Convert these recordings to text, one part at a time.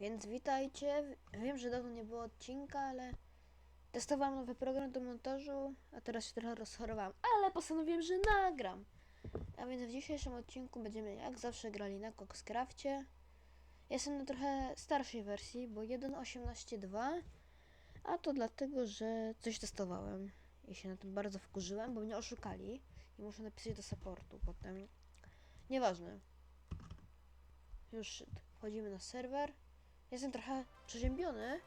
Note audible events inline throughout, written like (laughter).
Więc witajcie. Wiem, że dawno nie było odcinka, ale testowałam nowy program do montażu, a teraz się trochę rozchorowałam, ale postanowiłem, że nagram. A więc w dzisiejszym odcinku będziemy jak zawsze grali na Coxcrafcie. Jestem na trochę starszej wersji, bo 1.18.2, a to dlatego, że coś testowałem i się na tym bardzo wkurzyłem, bo mnie oszukali i muszę napisać do supportu potem. Nieważne. Już. Wchodzimy na serwer. Jestem trochę przeziębiony.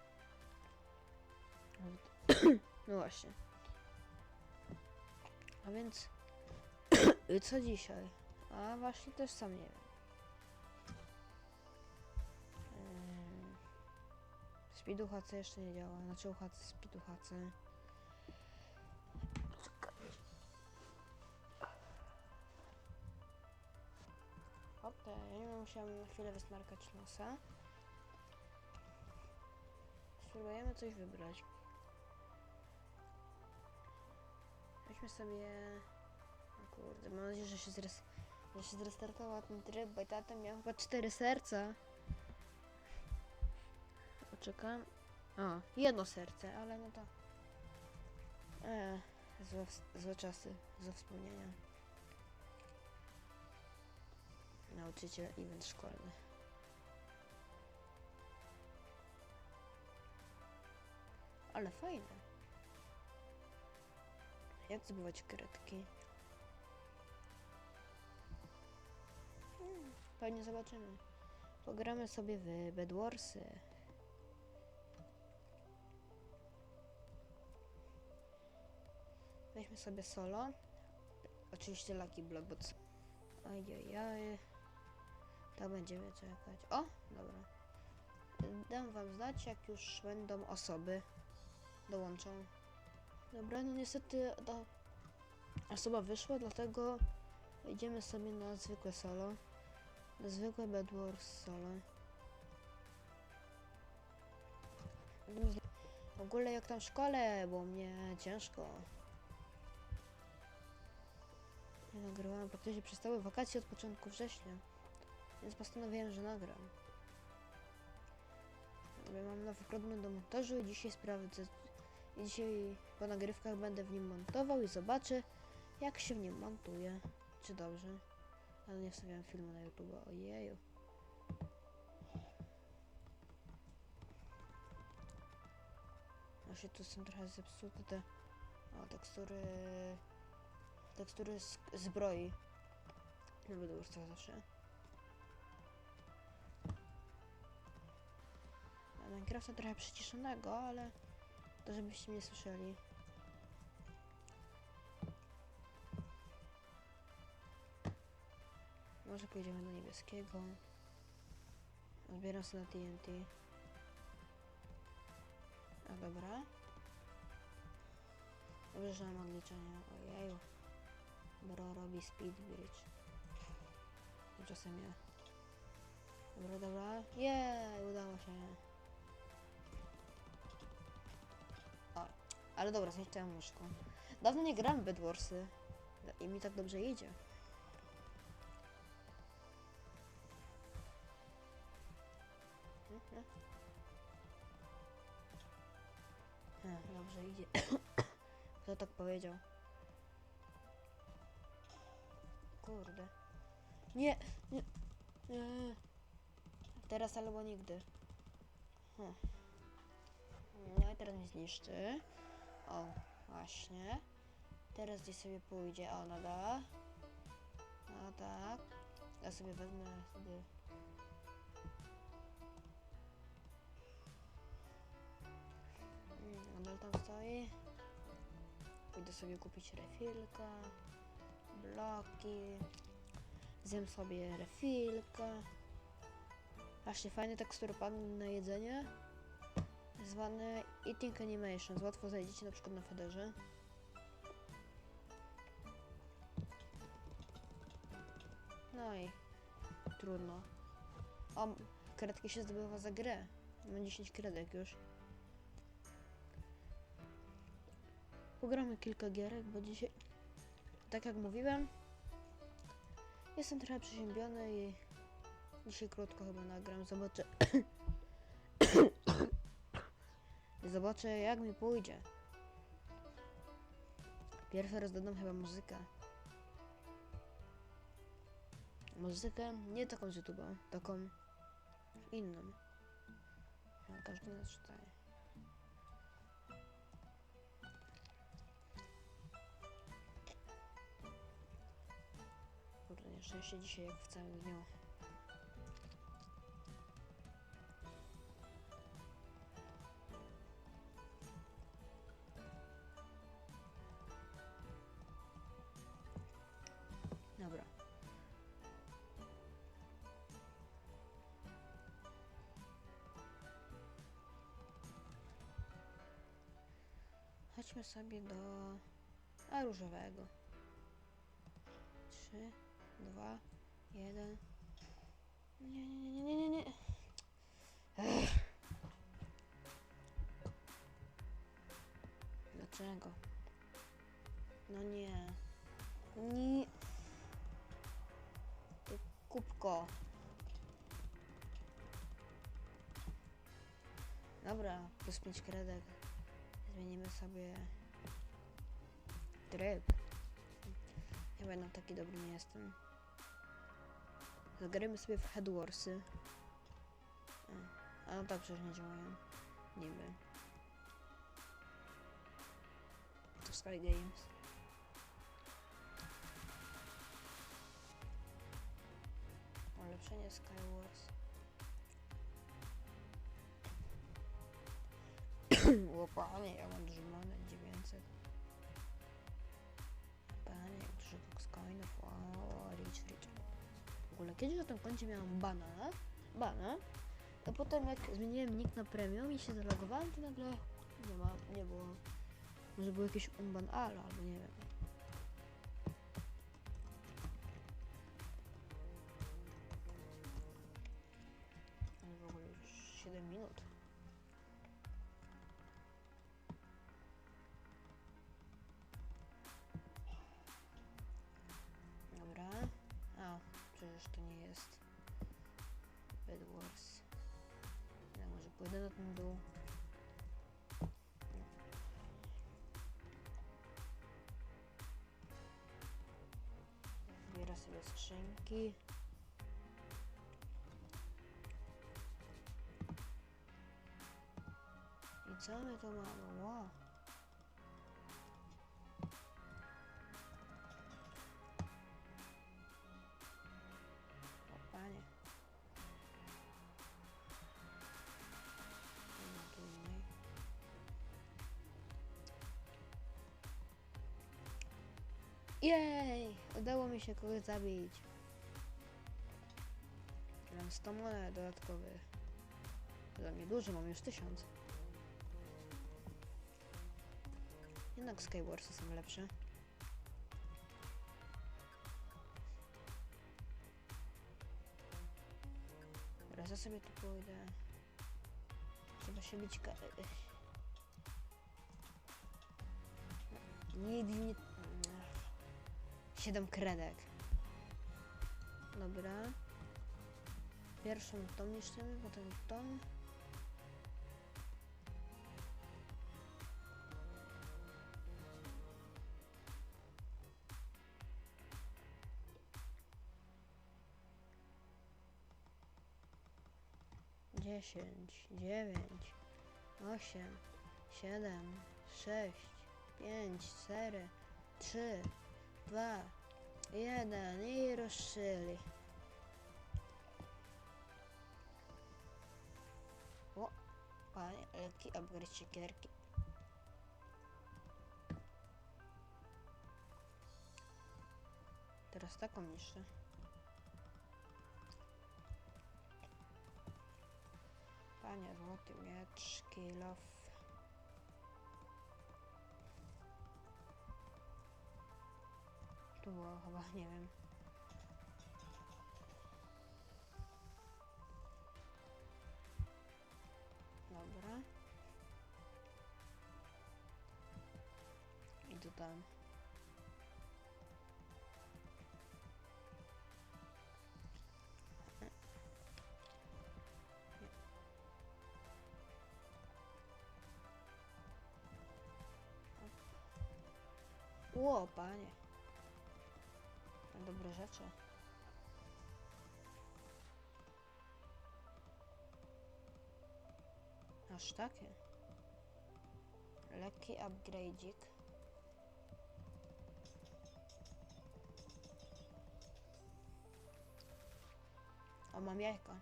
(clears throat) No właśnie. A więc (clears throat) co dzisiaj? A właśnie też sam nie wiem. Ehm, Speed UHC jeszcze nie działa. Znaczy UHC, Speed UHC. Okej, musiałem na chwilę wysmarkać nosa. Spróbujemy coś wybrać. Weźmy sobie... O kurde, mam nadzieję, że się, zres... że się zrestartował ten tryb, bo tata miał chyba cztery serca. Poczekam. O, jedno serce, ale no to... Eee, złe, złe czasy, złe wspomnienia. Nauczyciel event szkolny. Ale fajne. Jak zdobywać kredki? Hmm, pewnie zobaczymy. Pogramy sobie w Bedwarsy. Weźmy sobie solo. Oczywiście Lucky Block, bo co? Ajajaj. To będziemy czekać. O, dobra. Dam wam znać, jak już będą osoby dołączą. Dobra, no niestety ta osoba wyszła, dlatego idziemy sobie na zwykłe solo. Na zwykłe Bedwars solo. W ogóle jak tam w szkole, bo mnie ciężko. Nie nagrywałam praktycznie przez całe wakacje od początku września. Więc postanowiłem, że nagram. Mam nowy program do montażu i dzisiaj sprawdzę. I dzisiaj po nagrywkach będę w nim montował i zobaczę, jak się w nim montuje. Czy dobrze. Ale nie wstawiałem filmu na YouTube. Ojeju. Właśnie tu są trochę zepsute te o, tekstury tekstury zbroi. Nie będę już tak zawsze. Minecrafta trochę przyciszonego, ale to żebyście mnie słyszeli. Może pójdziemy do niebieskiego. Zbieram sobie na TNT. A dobra. Dobrze, że mam odliczenia. Ojeju. Bro robi speed bridge. Tymczasem ja. Dobra, dobra. Jej, udało się. Ale dobra, zniszczyłem myszką. Dawno nie gram w Bedwarsy. I mi tak dobrze idzie. Mhm. E, Dobrze idzie. (coughs) Kto tak powiedział? Kurde. Nie, nie, nie. Teraz albo nigdy. Hm. No i teraz mnie zniszczy. O, właśnie. Teraz gdzieś sobie pójdzie. O, no da. No tak. Ja sobie wezmę sobie... Mm, Nadal tam stoi. Pójdę sobie kupić refilka. Bloki. Zjem sobie refilka. Właśnie fajny tekstur pan na jedzenie. Zwany Eating Animations. Łatwo znajdziecie na przykład na Federze. No i trudno. O, kredki się zdobywa za grę. Mam 10 kredek już. Pogramy kilka gierek, bo dzisiaj, tak jak mówiłem, jestem trochę przeziębiony i dzisiaj krótko chyba nagram. Zobaczę, (coughs) I zobaczę jak mi pójdzie. Pierwszy raz dodam chyba muzykę. Muzykę nie taką z YouTube'a, taką inną. A każdy nas czytaje. Kurde, nieszczęście dzisiaj jak w całym dniu. Chodźmy sobie do a różowego. Trzy, dwa, jeden. Nie, nie, nie, nie, nie, nie. Ech. Dlaczego? No nie. Nie. Ty kubko. Dobra, plus 5 kredek. Zmienimy sobie tryb. Chyba jednak taki dobry nie jestem. Zagramy sobie w Headwarsy. A no tak, przecież nie działają. Niby. To Sky Games. Ulepszenie Skywars. (coughs) o panie, ja mam monet, 900. Panie, jak dużo coinów, o, rich, rich. W ogóle kiedyś na tym koncie miałam bana, bana, a potem jak zmieniłem nick na premium i się zalogowałem, to nagle nie ma, nie było. Może był jakiś unban ala, albo nie wiem. Ale w ogóle już 7 minut. Przecież to nie jest Bed. Ja może pójdę na ten dół. Zbiera sobie skrzynki. I co my tu mamy? Wow. Jej! Udało mi się kogoś zabić. Mam 100 monet dodatkowych. Dla mnie dużo, mam już 1000. Jednak Skywarsy są lepsze. Teraz ja sobie tu pójdę. Trzeba się bić nie, nie. 7 kredek. Dobra. Pierwszą tą niszczymy, potem tą. Dziesięć, dziewięć, osiem, siedem, sześć, pięć, cztery, trzy, dwa, jeden i ruszyli. O, panie, lekki upgrade siekierki. Teraz taką niższę. Panie, złoty miecz, kill tu było chyba, nie wiem. Dobra. I tu tam. Ło, panie. Dobre rzeczy. Aż takie. Lekki upgrade'ik. O, mam jajka.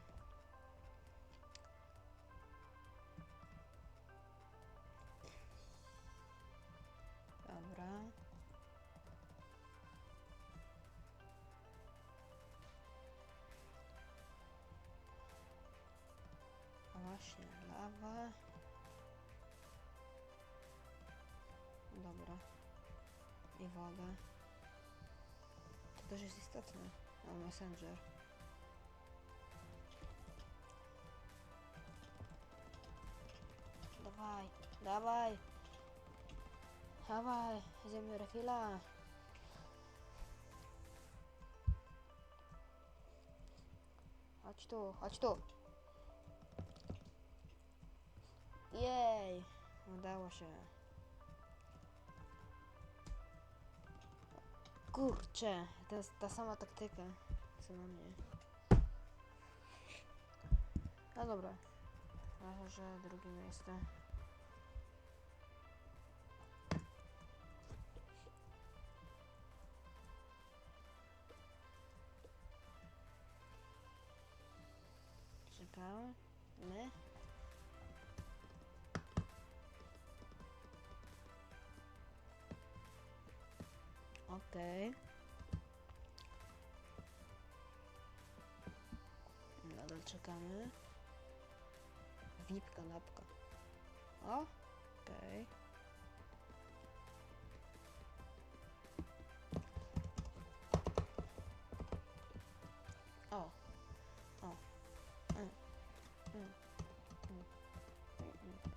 Dobra. I woda. To też jest istotne. O, messenger. Dawaj, dawaj. Dawaj, idziemy refila. Chodź tu, chodź tu. Jej, udało się. Kurczę, to ta sama taktyka, co na mnie. No dobra, ważne, że drugie miejsce. Czekamy. Okej. Nadal czekamy. VIP kanapka. O, okej. O, o, mm, mm, mm, mm, mm.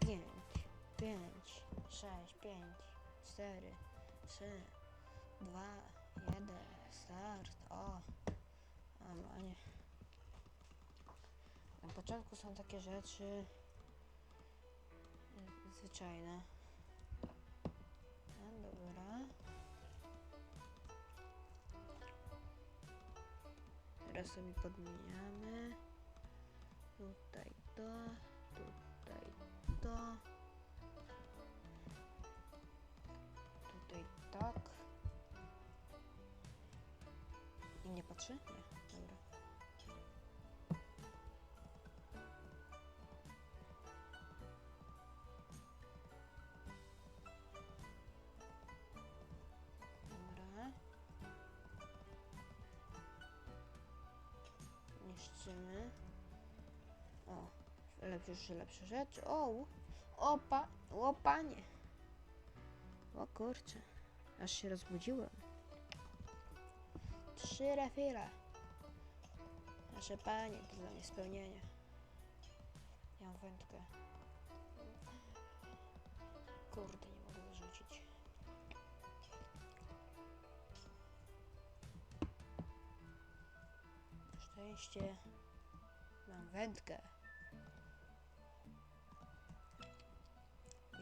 Pięć, pięć, sześć, pięć, cztery, trzy, dwa, jeden, start. O, o panie. Na początku są takie rzeczy zwyczajne. No dobra. Teraz sobie podmieniamy. Tutaj to, tutaj to. Nie patrzy? Nie, dobra. Dobra. Niszczymy. O, lepsze, lepsze rzeczy. O, opa, o panie. O kurczę, aż się rozbudziłem. Trzy refile. Nasze panie, to dla mnie spełnienie. Ja mam wędkę. Kurde, nie mogę wyrzucić. Na szczęście mam wędkę.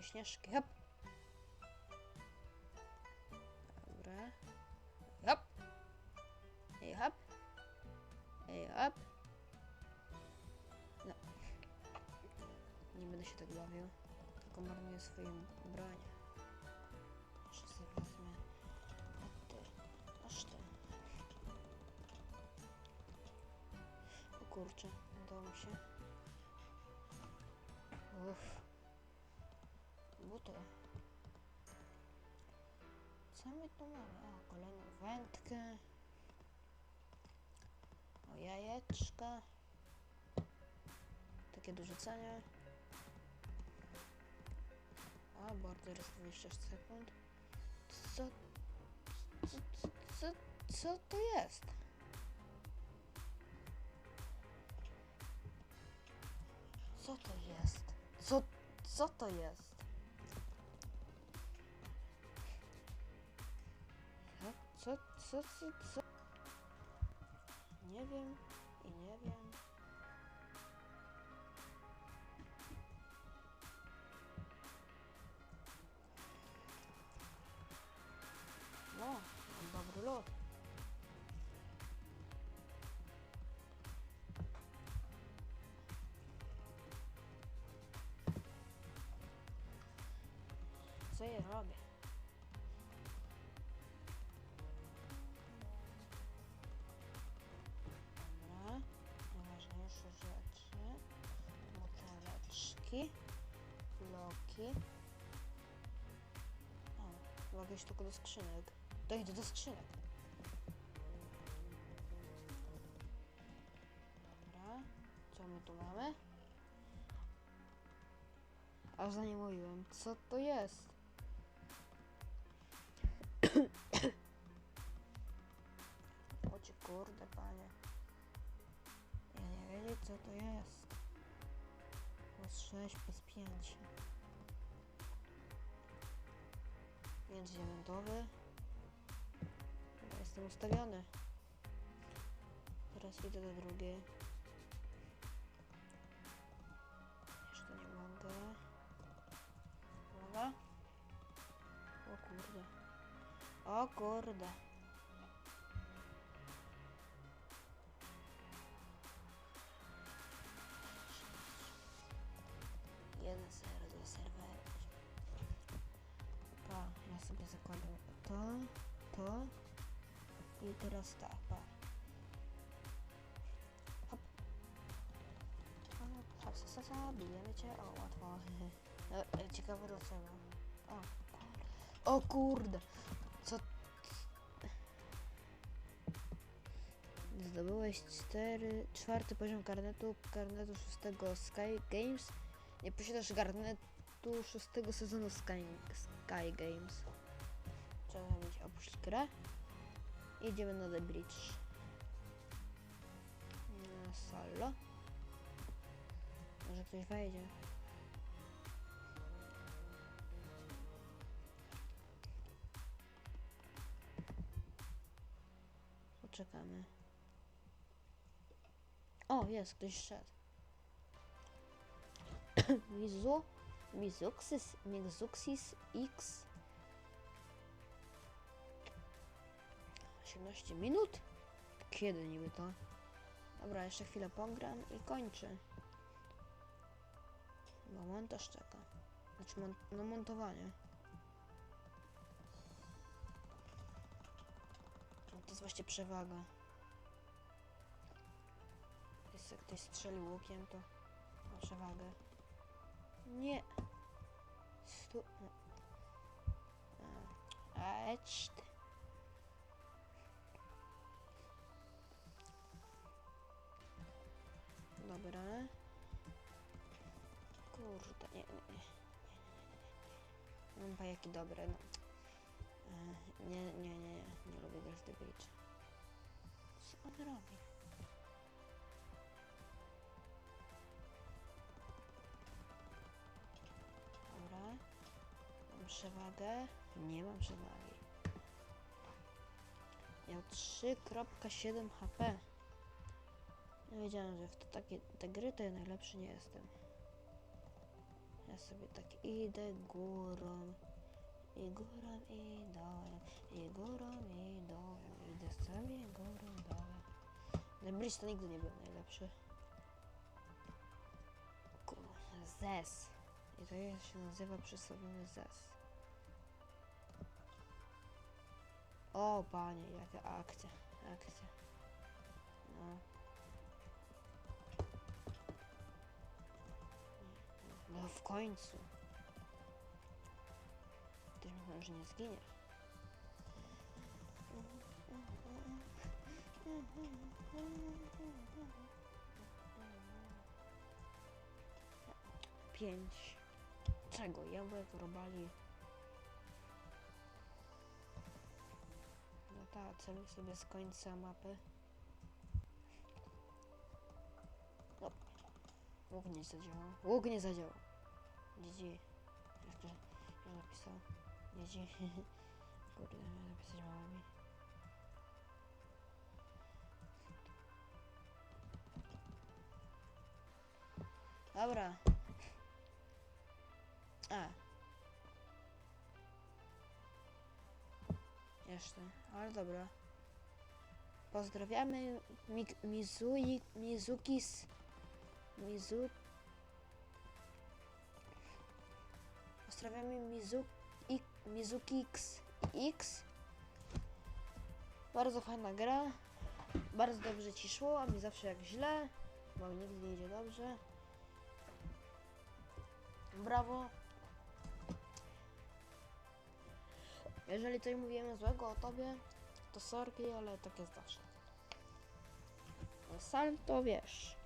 I śnieżki, hop. Hop. No. Nie będę się tak bawił. Tylko marnuję swoją broń. Jeszcze sobie wezmę. A ty. Aż ty. O kurczę, udało mi się. Uff. Buty. Co my tu mamy? O, kolejną wędkę. O, jajeczka. Takie do rzucania. A, border jest 26 sekund. Co, co, co, co to jest? Co to jest? Co, co to jest? Co, co, co, co? Nie wiem i nie wiem. No, mam dobry lot. Co ja robię? Bloki. O, mogę iść tylko do skrzynek. To do skrzynek. Dobra, co my tu mamy? Aż za nie mówiłem. Co to jest? O ci kurde, panie. Ja nie wiedzieć co to jest. Plus 6, plus 5. Chyba jestem ustawiony. Teraz idę do drugiej. Jeszcze nie mogę. Uwaga. O kurde. O kurde. Jeden serwer do serwera. Sobie zakładam to, to i teraz tak, pa. Hop. Hop, hop, sa, bijemy cię, o łatwo. (laughs) E, e, ciekawe dlaczego. O kurde. O kurde. Co? Zdobyłeś cztery, czwarty poziom karnetu, karnetu szóstego Sky Games. Nie posiadasz karnetu szóstego sezonu Sky, Sky Games. Opuścić grę. Idziemy na The Bridge. Na solo. Może ktoś wejdzie. Poczekamy. O, jest, ktoś szedł. (coughs) Mizu, X. 18 minut? Kiedy niby to? Dobra, jeszcze chwilę pogram i kończę. Bo montaż czeka. Znaczy, mon no montowanie. No To jest właśnie przewaga. Jeśli ktoś strzelił łukiem, to ma przewagę. Nie. Stu... no. A. Dobra. Kurde, nie, nie, nie. Mam bajaki dobre, no. E, Nie, nie, nie, nie, nie lubię grać The Beach. Co on robi? Dobra. Mam przewagę? Nie mam przewagi. Miał 3.7 HP. Ja wiedziałem, że w to takie te gry to ja najlepszy nie jestem. Ja sobie tak idę górą. I górą i dołem. I górą i dołem. Idę sobie górą dołem. Ten bridge to nigdy nie był najlepszy. Kurwa, zes. I to się nazywa przysłowiowy zes. O panie, jaka akcja, akcja. No. No w końcu. Ktoś myślał, że nie zginie. Pięć. Czego? Jabłek, robali. No tak, celuj sobie z końca mapy. Łuk nie zadziałał. Łuk nie zadziałał. GG. Jeszcze już napisał. GG. (laughs) Kurde, miałem napisać małymi. Dobra. A. Jeszcze, ale dobra. Pozdrawiamy Mik Mizui, Mizukis, Mizu... Pozdrawiamy Mizu X Mizuki X X. Bardzo fajna gra. Bardzo dobrze ci szło, a mi zawsze jak źle, bo mi nigdy nie idzie dobrze. Brawo. Jeżeli coś mówimy złego o tobie, to sorki, ale tak jest zawsze. Sam to wiesz.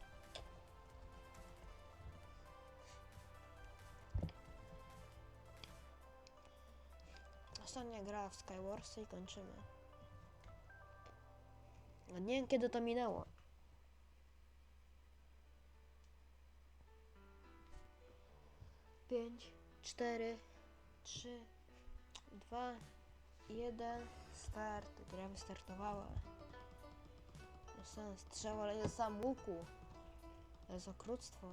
Ostatnia gra w Skywarsy i kończymy. Nie wiem kiedy to minęło. Pięć, cztery, trzy, dwa, jeden, start. Gra wystartowała. Dostałem strzał, ale jest sam łuku. To jest okrutstwo.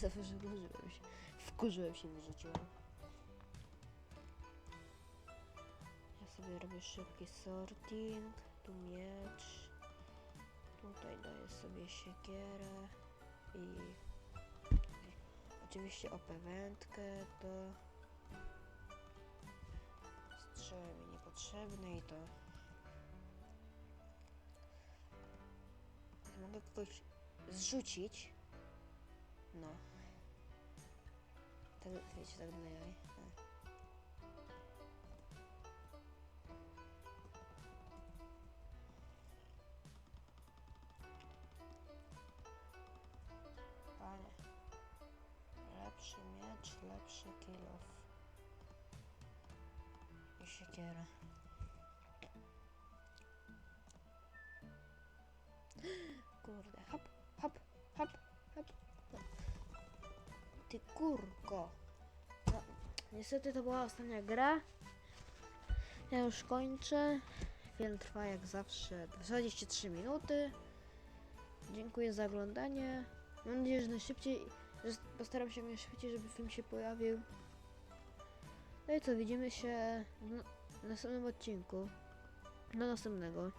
Zawkurzyłem się. Wkurzyłem się, wyrzuciłem. Ja sobie robię szybki sorting. Tu miecz. Tutaj daję sobie siekierę i oczywiście OP wędkę to strzały mi niepotrzebne i to mogę kogoś zrzucić no tak wiecie tak dla jaj O. Panie. Lepszy miecz, lepszy kilof. I siekiera. (gasps) Kurde, hop, Ty kurko. No, niestety to była ostatnia gra. Ja już kończę. Film trwa jak zawsze 23 minuty. Dziękuję za oglądanie. Mam nadzieję, że najszybciej, że postaram się najszybciej, żeby film się pojawił. No i co, widzimy się w następnym odcinku. Do następnego.